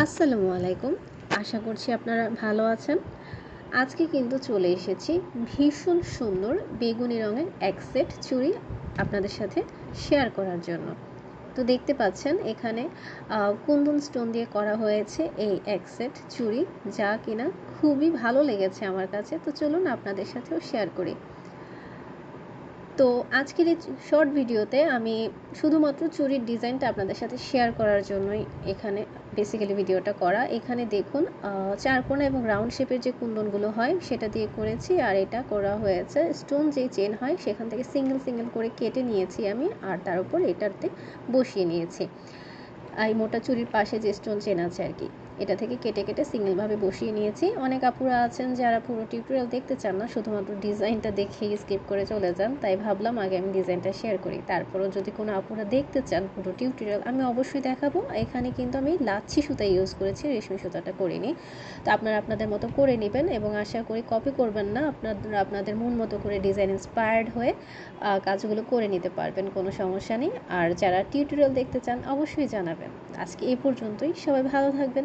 আসসালামু আলাইকুম। আশা করছি আপনারা ভালো আছেন। আজকে কিন্তু চলে এসেছি ভীষণ সুন্দর বেগুনি রঙের এক সেট চুড়ি আপনাদের সাথে শেয়ার করার জন্য। তো দেখতে পাচ্ছেন এখানে কুন্দন স্টোন দিয়ে করা হয়েছে এই এক সেট চুড়ি, যা কিনা খুবই ভালো লেগেছে আমার কাছে। তো চলুন আপনাদের সাথেও শেয়ার করি। তো আজকের এই শর্ট ভিডিওতে আমি শুধুমাত্র চুরির ডিজাইনটা আপনাদের সাথে শেয়ার করার জন্যই এখানে বেসিক্যালি ভিডিওটা করা। এখানে দেখুন চারকোনা এবং রাউন্ড শেপের যে কুন্দনগুলো হয়, সেটা দিয়ে করেছি আর এটা করা হয়েছে। স্টোন যে চেন হয়, সেখান থেকে সিঙ্গেল সিঙ্গেল করে কেটে নিয়েছি আমি আর তার উপর এটাতে বসিয়ে নিয়েছি। এই মোটা চুরির পাশে যে স্টোন চেন আছে আর কি। এটা থেকে কেটে কেটে সিঙ্গেলভাবে বসিয়ে নিয়েছি। অনেক আপুরা আছেন যারা পুরো টিউটোরিয়াল দেখতে চান না, শুধুমাত্র ডিজাইনটা দেখেই স্কিপ করে চলে যান। তাই ভাবলাম আগে আমি ডিজাইনটা শেয়ার করি। তারপরও যদি কোনো আপুরা দেখতে চান পুরো টিউটোরিয়াল আমি অবশ্যই দেখাবো। এখানে কিন্তু আমি লাচ্ছি সুতা ইউজ করেছি, রেশমি সুতাটা করিনি তো আপনারা আপনাদের মতো করে নেবেন এবং আশা করি কপি করবেন না। আপনারা আপনাদের মন মতো করে ডিজাইন ইন্সপায়ার্ড হয়ে কাজগুলো করে নিতে পারবেন, কোনো সমস্যা নেই। আর যারা টিউটোরিয়াল দেখতে চান, অবশ্যই জানাবেন। আজকে এই পর্যন্তই। সবাই ভালো থাকবেন